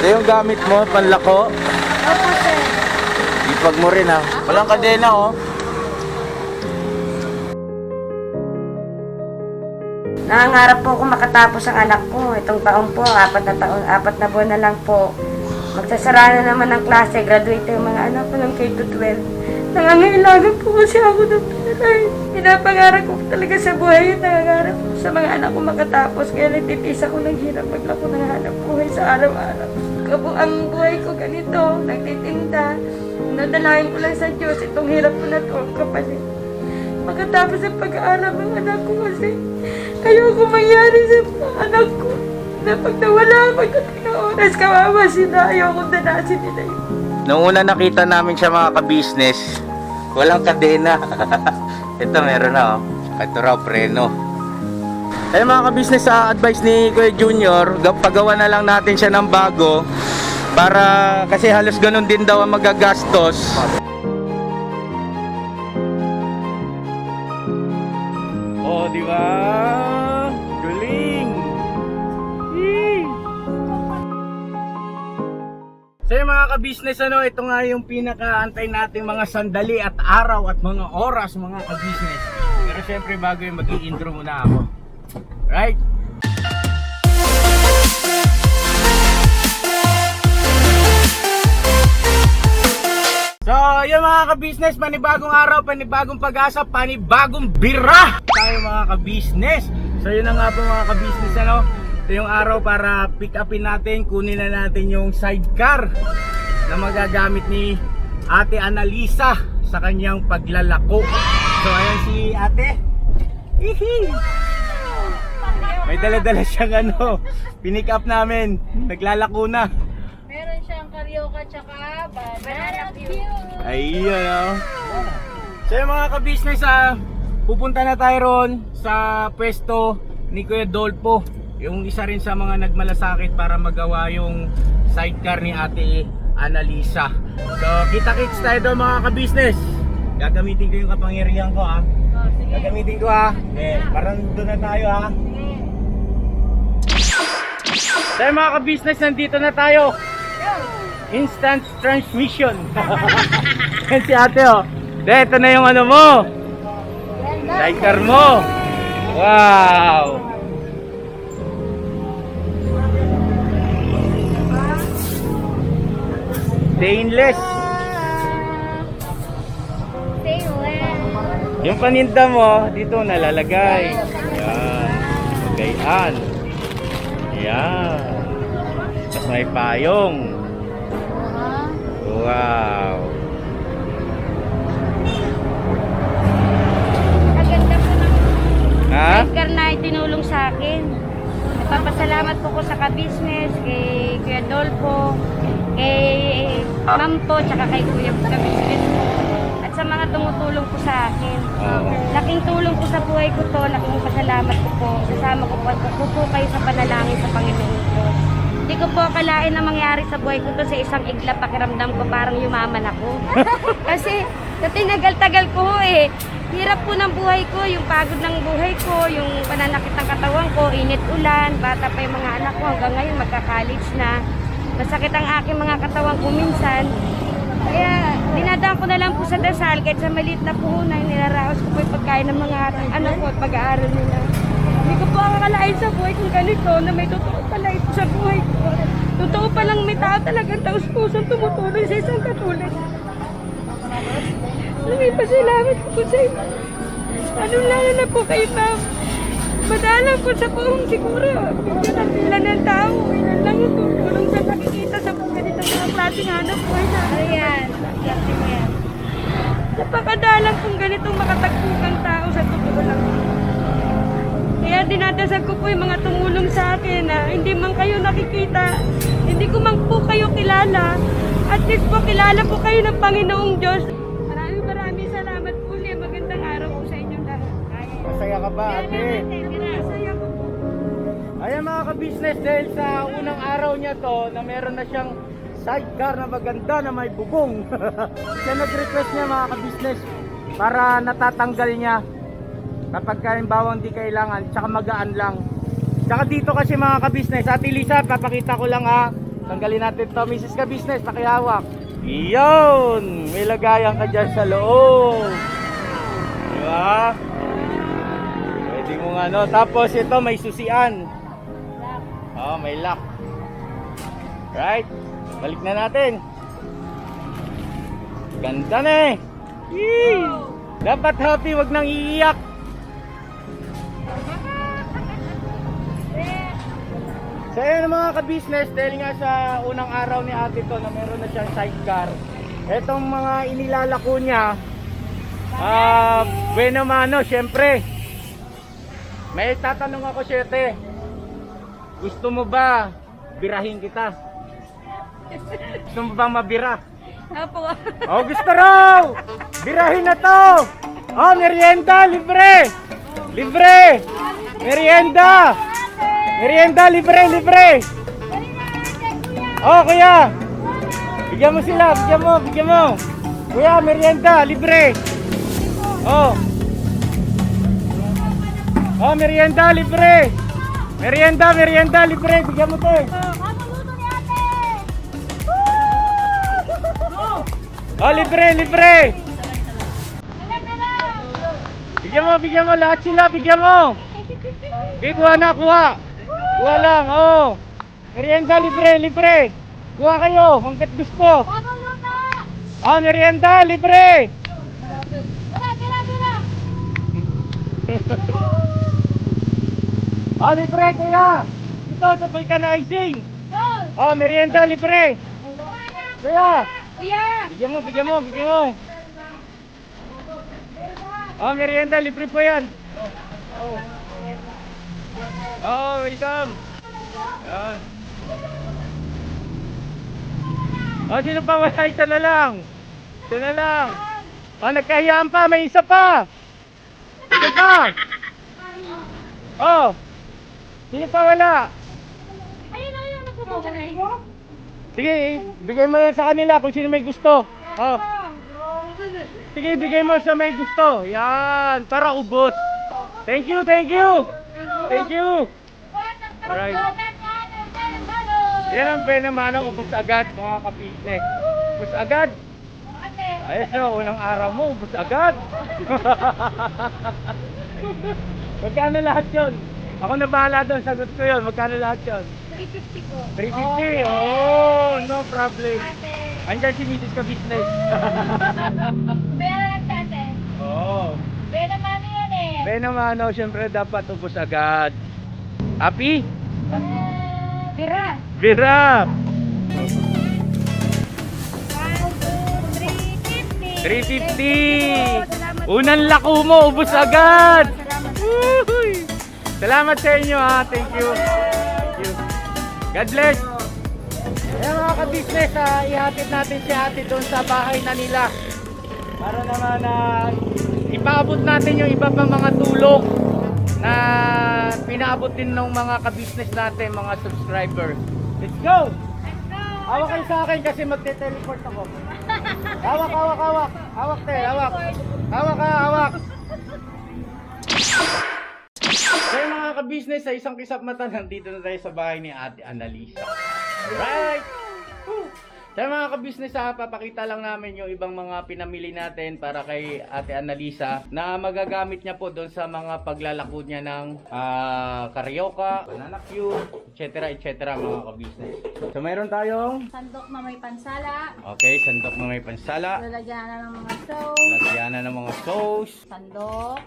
Ito yung gamit mo, panlako. Opo, sir. Ipag mo rin ha. Walang kadena oh. Nangangarap po ako makatapos ang anak ko. Itong taon po, apat na taon, apat na buwan na lang po. Magsasara na naman ng klase, graduate yung mga anak ko ng K-12. Nangangailangan po kasi ako ng pera. eh. Pinapangarap ko talaga sa buhay yun. Nangangarap ko sa mga anak ko makatapos. Kaya nagtitiis ako ng hirap maglako ng hanap buhay sa araw-araw. Kabo ang buhay ko ganito, nagtitinda. Nadalahin ko lang sa Diyos, itong hirap ko na to, ang kapalit. Pagkatapos ng pag-aaral ng anak ko kasi ayoko mangyari sa anak ko na pag nawala ako ng oras, kawawa sila, ayoko danasin nila yun. Nung una nakita namin siya mga ka-business, walang kadena. Ito meron na oh. Ito raw preno. Eh mga ka-business, sa advice ni Kuya Junior, ga- pagawa na lang natin siya ng bago para kasi halos ganun din daw ang magagastos. Mga ka-business ano, ito nga yung pinakaantay nating mga sandali at araw at mga oras mga ka-business. Pero syempre bago yung mag intro muna ako. Right? So, yung mga ka-business, panibagong araw, panibagong pag-asa, panibagong bira tayo mga ka-business. So, yun na nga po mga ka-business, ano? Ito yung araw para pick upin natin, kunin na natin yung sidecar na magagamit ni Ate Analisa sa kanyang paglalako. So, ayan si Ate. Hihi! May dala-dala siyang ano, pinick up namin, naglalako na. Meron siyang karyoka tsaka banana view. Ayun oh. So yung mga ka-business ah, pupunta na tayo ron sa pwesto ni Kuya Dolpo. Yung isa rin sa mga nagmalasakit para magawa yung sidecar ni Ate Analisa. So kita-kits tayo doon mga ka-business. Gagamitin ko yung kapangyarihan ko ha. Oh, sige. Gagamitin ko ha. Eh, parang doon na tayo ha. So mga ka-business, nandito na tayo. Instant transmission. Yan si ate oh. De, ito na yung ano mo. Sidecar mo. Wow. Stainless. Well. Yung paninda mo, dito nalalagay. Yan. Gayaan. Yan. Tapos may payong. Wow. Kaganda po ng Ha? sidecar na itinulong sa akin. Nagpapasalamat po ko sa ka-business, kay Kuya Dolpo, kay Ma'am po, tsaka kay Kuya ka-business po. At sa mga tumutulong po sa akin. Laking tulong po sa buhay ko to, laking pasalamat ko po. Kasama ko po, po, po kayo sa panalangin sa Panginoon ko. Hindi ko po akalain na mangyari sa buhay ko to sa isang igla pakiramdam ko parang yumaman ako. Kasi tinagal-tagal ko eh, hirap po ng buhay ko, yung pagod ng buhay ko, yung pananakit ng katawan ko, init ulan, bata pa yung mga anak ko hanggang ngayon magka-college na. Masakit ang aking mga katawan ko minsan. Kaya dinadaan ko na lang po sa dasal kahit sa maliit na puhunan, nilaraos ko po yung pagkain ng mga anak ko at pag-aaral nila. Hindi ko po akalain sa buhay kong ganito na may totoo pala ito sa buhay ko. Totoo palang may tao talagang taus pusong tumutulong sa isang katulad. May pasalamat ko po sa inyo. Ano lalo na po kayo, ma'am. Madalang ko sa buong siguro. Bigyan ang pila ng klaseng hanap buhay na. Ayan. Kasi mo yan. Napakadalang kung ganitong makatagpukang tao sa totoo lang. Kaya dinadasal ko po yung mga tumulong sa akin na hindi man kayo nakikita, hindi ko man po kayo kilala, at least po kilala po kayo ng Panginoong Diyos. Maraming maraming salamat po ulit. Magandang araw po sa inyong lahat. Masaya ka ba ate? Masaya po. Ayan mga ka-business dahil sa unang araw niya to na meron na siyang sidecar na maganda na may bubong. Siya nag-request niya mga ka-business para natatanggal niya kapag halimbawa hindi kailangan tsaka magaan lang. Tsaka dito kasi mga ka-business, Ate Lisa, papakita ko lang ha. tanggalin natin to. Mrs. Ka Business, nakihawak. Iyon! May lagayan ka dyan sa loob. Di ba? Pwede mo nga, no? Tapos ito, may susian. Oh, may lock. Right? Balik na natin. Ganda na eh. Yee! Dapat happy, wag nang iiyak. So ayun mga ka-business, dahil nga sa unang araw ni ate to na meron na siyang sidecar, etong mga inilalako niya, ah, bueno mano, syempre, may tatanong ako syete, gusto mo ba birahin kita? Gusto mo bang mabira? Opo. Oh, gusto raw! Birahin na to! Oh, merienda, libre! Libre! Merienda! Merienda, libre, libre! Oh, kuya! Bigyan mo sila, bigyan mo, bigyan mo! Kuya, merienda, libre! Oh! Oh, merienda, libre! Merienda, merienda, libre! Bigyan mo to eh! Oh, libre, libre! Bigyan mo, bigyan mo lahat sila, bigyan mo! Okay, kuha na, kuha! Kuha lang, oh! Merienda, libre, libre! Kuha kayo, hanggat gusto! Oh, merienda, libre! Oh, libre, kuya! Ito, sabay ka na icing! Oh, merienda, libre! Kuya! Kuya! Bigyan mo, bigyan mo, bigyan mo. Oh, merienda, libre po yan. Oh, oh welcome. Yan. Oh, sino pa wala? Isa na lang. Isa na lang. Oh, nagkahiyaan pa. May isa pa. Isa pa. Oh. Sino pa wala? Ayun, ayun, nagpupunta Sige, bigay mo yan sa kanila kung sino may gusto. Oh. Sige, bigay mo sa may gusto. Yan, para ubos. Thank you, thank you. Thank you. Alright. Yan ang penamanang ubos agad, mga ka-fitness. Ubos agad. Ayos na, unang araw mo, ubos agad. Magkano lahat yon? Ako na bahala doon, sagot ko yun. Magkano lahat yon? 350 ko. 350? Oh, no problem. Andyan si Mrs. ka business. Tate. Oo. Pera mami yan eh. Kaya naman, no, syempre dapat ubos agad. Happy? Tira! Bira! 350! 350! Unang lako mo, ubos agad! Salamat. Salamat sa inyo ha. Thank you. God bless. Ayan mga ka-business, ah, ihatid natin si ate doon sa bahay na nila. Para naman na ipaabot natin yung iba pang mga tulong na pinaabot din ng mga ka-business natin, mga subscriber. Let's go! Hawak kayo sa akin kasi magte-teleport ako. Hawak, hawak, hawak. Hawak, te, hawak. Hawak ka, hawak. Kaya mga ka-business, sa isang kisap mata, nandito na tayo sa bahay ni Ate Annalisa. Alright! Woo! Kaya mga ka-business, ha, papakita lang namin yung ibang mga pinamili natin para kay Ate Annalisa na magagamit niya po doon sa mga paglalako niya ng ah, karyoka, banana cue, etc. etc. mga ka-business. So mayroon tayong, Sandok na may pansala. okay, sandok na may pansala, Lalagyan na ng mga sauce. lagyan na ng mga sauce, Sandok.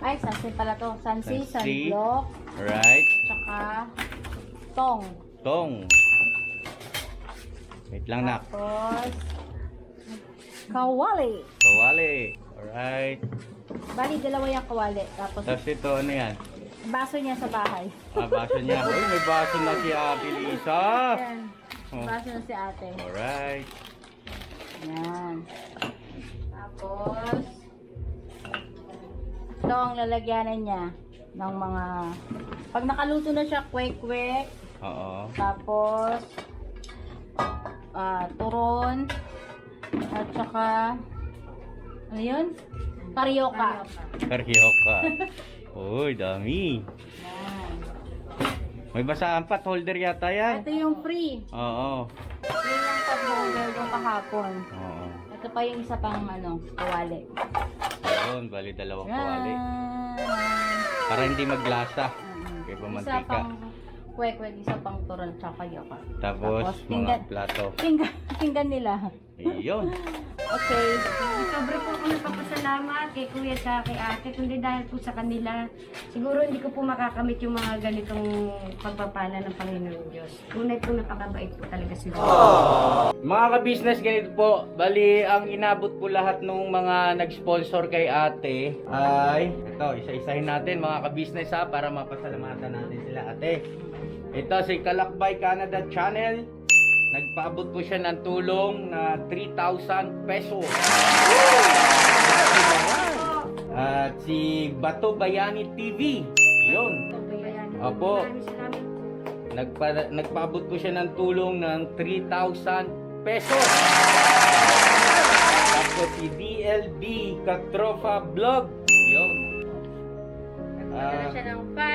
Ay, sansi pala to. Sansi, Sansi. sandok, right, tsaka tong. tong. Wait lang nak. Tapos, kawali. Kawali. Alright. Bali, dalawa yung kawali. Tapos, Tapos ito, ano yan? baso niya sa bahay. Ah, baso niya. Uy, may baso na si Ate Lisa. Yan. Oh. Baso na si ate. Alright. Yan. Tapos, ang lalagyanan niya ng mga, pag nakaluto na siya, kwek-kwek, Oo. tapos, ah, turon, at saka, ano yun? Karyoka. Karyoka. Uy, dami. May basaan pa, holder yata yan. Ito yung free. Oo. Free yung pag holder yung kahapon. Oo. Ito pa yung isa pang ano, kawali. Ayun, bali dalawang kawali. Yan. Para hindi maglasa. Mm. Kaya pa Isa pang kwek-kwek, isa pang tural tsaka yoka. Tapos, Tapos, mga pinggan. plato. Pinggan, pinggan nila. Ayun. Okay. Sobre po kami papasalamat kay kuya sa kay ate, kundi dahil po sa kanila. Siguro hindi ko po makakamit yung mga ganitong pagpapala ng Panginoon Diyos. Tunay po napakabait po talaga si Lord. Mga ka-business, ganito po. Bali, ang inabot po lahat ng mga nag-sponsor kay ate ay, ito, isa-isahin natin mga ka-business ha, para mapasalamatan natin sila ate. Ito si Kalakbay Canada Channel. Nagpaabot po siya ng tulong na 3,000 pesos. At si Bato Bayani TV. Yun. Opo. Nagpa, nagpaabot po siya ng tulong ng 3,000 pesos. Tapos si DLB Katrofa Vlog. Yun. Nagpadala siya ng 5.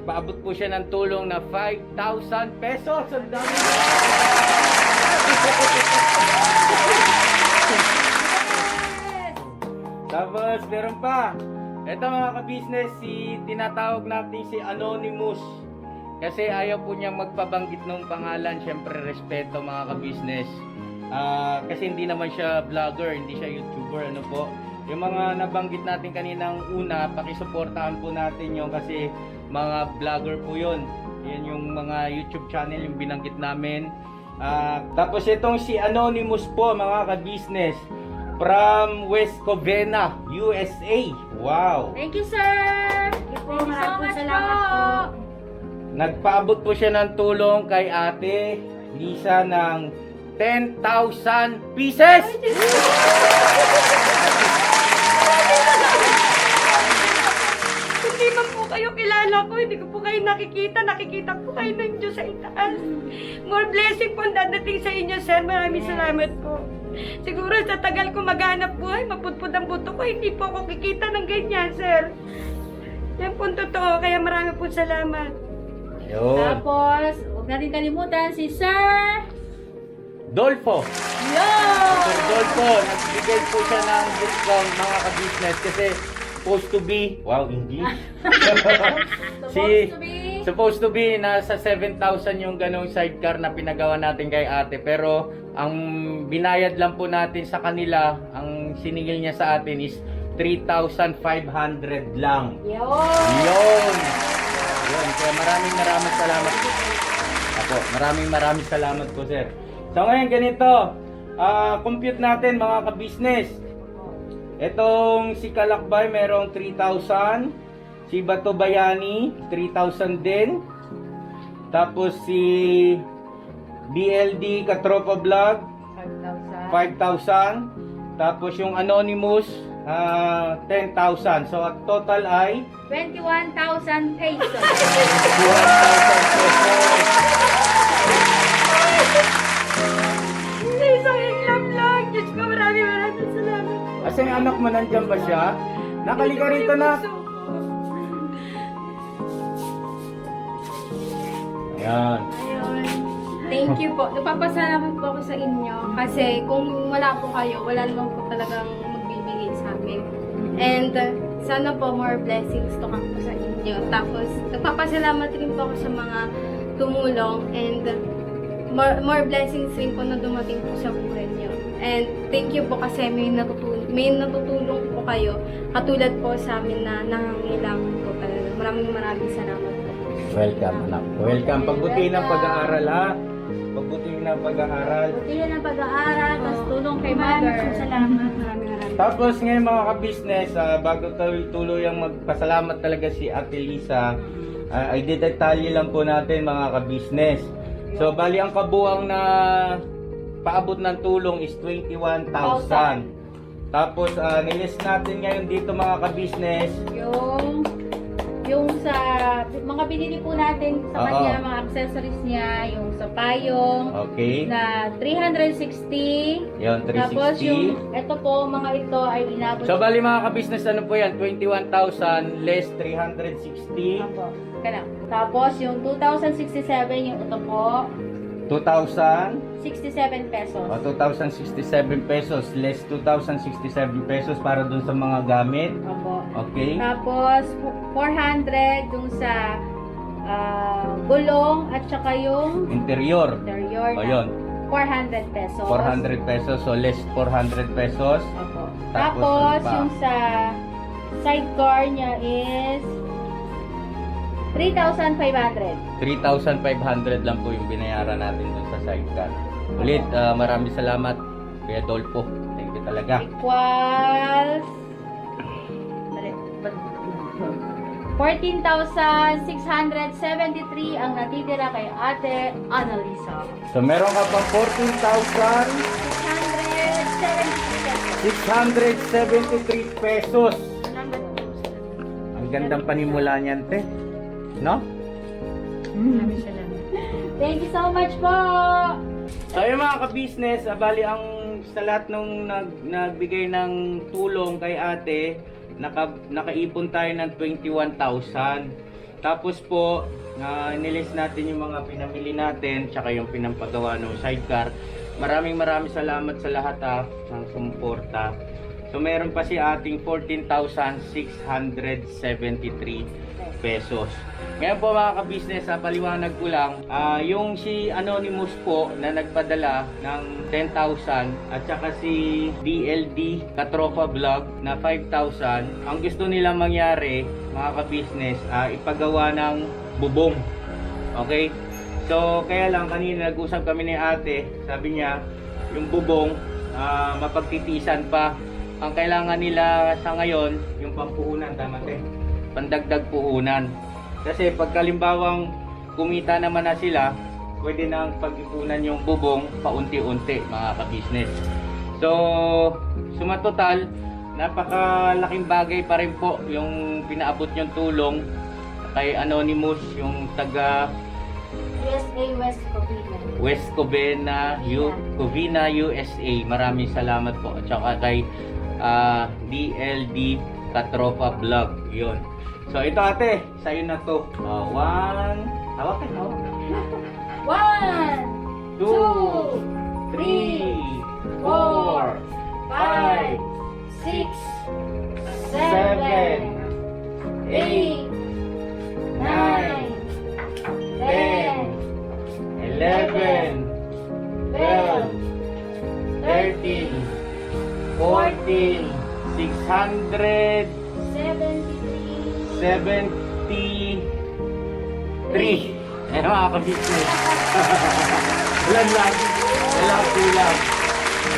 Nagpaabot po siya ng tulong na 5,000 pesos. Ang dami. Tapos, meron pa. Ito mga ka-business, si tinatawag natin si Anonymous. Kasi ayaw po niyang magpabanggit ng pangalan. Siyempre, respeto mga ka-business. Ah, kasi hindi naman siya vlogger, hindi siya YouTuber, ano po. Yung mga nabanggit natin kaninang una, pakisuportahan po natin yung kasi mga vlogger po yun. Yan yung mga YouTube channel yung binanggit namin. Ah, tapos itong si Anonymous po mga ka-business from West Covina, USA. Wow! Thank you, sir! Thank you po. Thank you so much salamat po. po. Nagpaabot po siya ng tulong kay ate Lisa ng 10,000 pieces! Hindi man po kayo kilala ko, hindi ko po kayo nakikita, nakikita po kayo ng Diyos sa itaas. More blessing po ang dadating sa inyo, sir. Maraming salamat po. Siguro sa tagal ko maghanap buhay, mapudpud ang buto ko, hindi po ako kikita ng ganyan, sir. Yan po ang totoo, kaya marami po salamat. Yun. Tapos, huwag natin kalimutan si Sir... Dolfo. Yo! Sir Dolfo, nagbigay po siya ng discount mga ka-business kasi supposed to be, wow, English. Supposed to be... Supposed to be nasa 7,000 yung ganong sidecar na pinagawa natin kay ate. Pero ang binayad lang po natin sa kanila, ang siningil niya sa atin is 3,500 lang. Yo! Yun! Yun. Kaya maraming maraming salamat. Ako, maraming maraming salamat po, sir. So ngayon ganito, ah compute natin mga ka-business. Itong si Kalakbay merong 3,000. Si Bato Bayani, 3,000 din. Tapos si BLD Katropa Vlog, 5,000. 5,000. Tapos yung Anonymous, ah 10,000. So at total ay 21,000 pesos. 2,000 pesos. Asa yung anak mo nandyan ba siya? Nakalika rito na. Ayan. Thank you po. Nagpapasalamat po ako sa inyo kasi kung wala po kayo, wala naman po talagang magbibigay sa amin. And sana po more blessings to po sa inyo. Tapos nagpapasalamat rin po ako sa mga tumulong and more, more blessings rin po na dumating po sa buhay niyo. And thank you po kasi may natutulong, may natutulong po kayo katulad po sa amin na nangangailangan po talaga. Maraming maraming salamat po. Welcome, anak. Welcome. Pagbutihin ng pag-aaral, ha? Pagbutihin ng pag-aaral. Buti na ng pag-aaral, tapos tulong kay mother. salamat. Maraming maraming. Tapos ngayon mga ka-business, ah, bago tuloy ang magpasalamat talaga si Ate Lisa, ah, ay detalye lang po natin mga ka-business. So bali ang kabuang na paabot ng tulong is 21,000. Tapos uh, nilist natin ngayon dito mga ka-business, Yung yung sa mga binili po natin Oo. sa kanya, mga accessories niya, yung sa payong okay? na 360. Yun, 360. Tapos yung ito po, mga ito ay inabot. So bali mga ka-business, ano po yan? 21,000 less 360. Apo, kana. Tapos yung 2,067 yung ito po, 2,000 67 pesos. o 2,067 pesos less 2,067 pesos para dun sa mga gamit. Opo. Okay? Tapos 400 yung sa ah, gulong at saka yung Interior. interior O na yun, 400 pesos. 400 pesos. So less 400 pesos. Opo. Tapos, Tapos, ano pa? yung sa sidecar niya is 3,500. 3,500 lang po yung binayaran natin dun sa sidecar. Ulit, ah, maraming salamat Kuya Dolpo. Thank you talaga. Equals... Dali, ba't- 14,673 ang natitira kay Ate Annalisa. So meron ka pang 673 14,673 pesos. Ang gandang panimula niyan, te. No? Salamat. Thank you so much po! So yung mga ka-business, ah, bali ang sa lahat nung nag, nagbigay ng tulong kay ate, naka, nakaipon tayo ng 21,000. Tapos po, na nilist natin yung mga pinamili natin, tsaka yung pinampagawa ng sidecar. Maraming maraming salamat sa lahat ah, ng sumuporta. So meron pa si ating 14,673 pesos. Ngayon po mga ka-business, sa paliwanag ko lang, ah, yung si Anonymous po na nagpadala ng 10,000 at saka si DLD Katropa Vlog na 5,000, ang gusto nilang mangyari mga ka-business, ah, ipagawa ng bubong. Okay? So, kaya lang kanina nag-usap kami ni ate, sabi niya, yung bubong, ah, mapagtitiisan pa. Ang kailangan nila sa ngayon, yung pampuhunan, tama te? Pandagdag puhunan. Kasi pagkalimbawang kumita naman na sila, pwede nang pag-ipunan yung bubong paunti-unti mga ka-business. So, sumatotal, napakalaking bagay pa rin po yung pinaabot yung tulong kay Anonymous, yung taga USA West Covina. West Covina, U, Covina, USA. Maraming salamat po. At saka kay ah, DLD Katropa Vlog. Yun. So ito ate, sa'yo na to. Ah, one, Ka-business. Walang lagi. Walang kulang.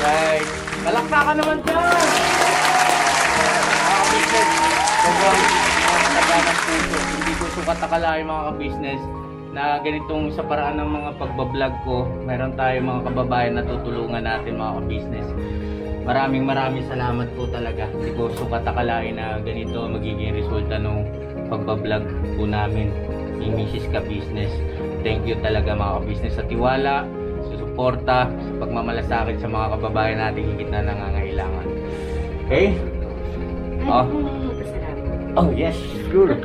Right. Palakpakan naman dyan. Mga ka-business. Puso. Hindi ko sukat akalain mga ka-business na ganitong sa paraan ng mga pagbablog ko, meron tayo mga kababayan na tutulungan natin mga ka-business. Maraming maraming salamat po talaga. Hindi ko sukat na ganito magiging resulta ng pagbablog po namin ni Mrs. Ka Business. Thank you talaga mga ka-business sa tiwala, sa suporta, sa pagmamalasakit sa mga kababayan natin higit na nangangailangan. Okay? Oh. Oh, yes, sure.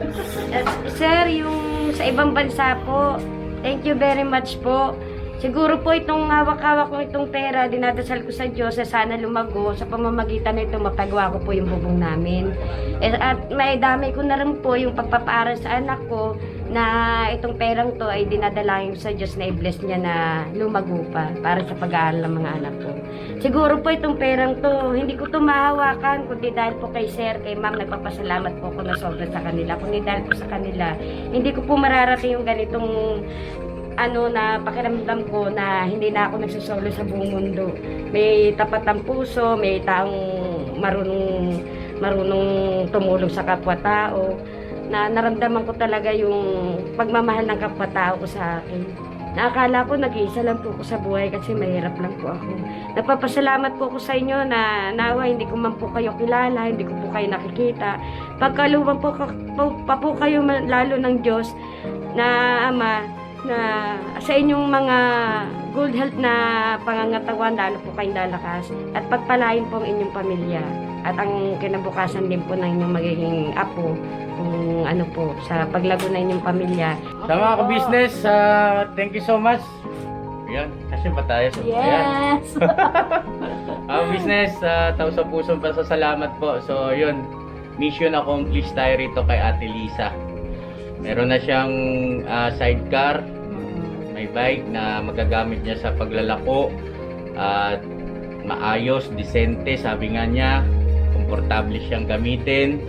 At, sir, yung sa ibang bansa po, thank you very much po. Siguro po itong hawak-hawak ko itong pera, dinadasal ko sa Diyos na sana lumago sa pamamagitan nito mapagawa ko po yung bubong namin. Eh, At may dami ko na rin po yung pagpapaaral sa anak ko na itong perang to ay dinadalayan ko sa Diyos na i-bless niya na lumago pa para sa pag-aaral ng mga anak ko. Siguro po itong perang to, hindi ko to mahawakan kundi dahil po kay sir, kay ma'am, nagpapasalamat po ako na sobra sa kanila. Kundi dahil po sa kanila, hindi ko po mararating yung ganitong ano na pakiramdam ko na hindi na ako nagsusolo sa buong mundo. May tapat ang puso, may taong marunong marunong tumulong sa kapwa-tao na naramdaman ko talaga yung pagmamahal ng kapwa-tao ko sa akin. Nakakala ko nag-iisa lang po ako sa buhay kasi mahirap lang po ako. Nagpapasalamat po ako sa inyo na nawa hindi ko man po kayo kilala, hindi ko po kayo nakikita. Pagkaluban po, pa po kayo lalo ng Diyos na Ama na sa inyong mga good health na pangangatawan, lalo po kayong lalakas at pagpalain po ang inyong pamilya at ang kinabukasan din po ng inyong magiging apo kung ano po sa paglago na inyong pamilya Sa mga ka-business, ah, thank you so much. Ayan, kasi ba tayo Ayan. Yes! Ang business, uh, tao sa pusong pasasalamat po. So, yun, mission accomplished tayo rito kay Ate Lisa. Meron na siyang ah, sidecar, may bike na magagamit niya sa paglalako at maayos, disente, sabi nga niya, komportable siyang gamitin.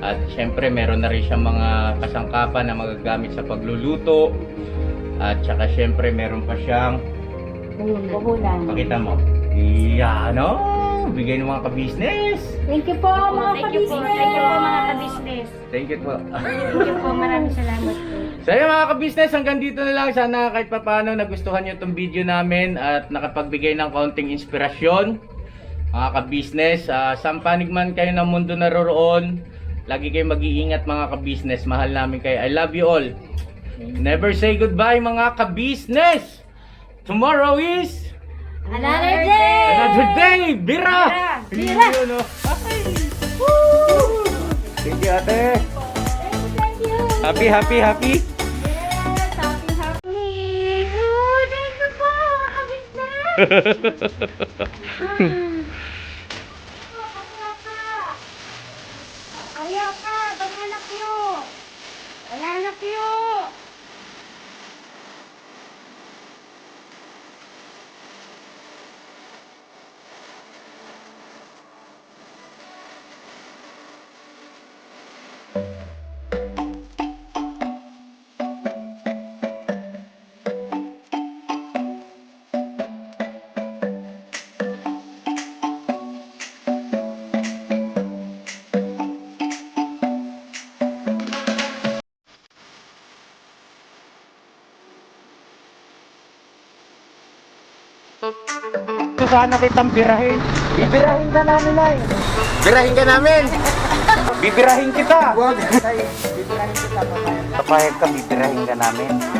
At syempre, meron na rin siyang mga kasangkapan na magagamit sa pagluluto. At saka syempre, meron pa siyang Puhunan. Pakita mo. Iya, no? Bigay ng mga ka-business. Thank you po mga Thank you po. kabisnes! Thank you po mga ka-business. Thank you po. Thank you po. Maraming salamat po. so yun mga ka-business, hanggang dito na lang. Sana kahit papano nagustuhan nyo itong video namin at nakapagbigay ng kaunting inspirasyon. Mga ka-business, uh, sampanig man kayo ng mundo naroroon, lagi kayo mag-iingat mga ka-business. Mahal namin kayo. I love you all. Never say goodbye mga ka-business. Tomorrow is... Another day! Another day! Bira! Bira! Oh. Woo! Thank you, ate. Thank you! Happy, happy, happy. Yes! Happy, happy! Thank you po mga sana kitang birahin. Bibirahin ka namin, ay. Birahin ka namin. Bibirahin kita. Huwag. Bibirahin kita, papayag. Ka, bibirahin ka namin.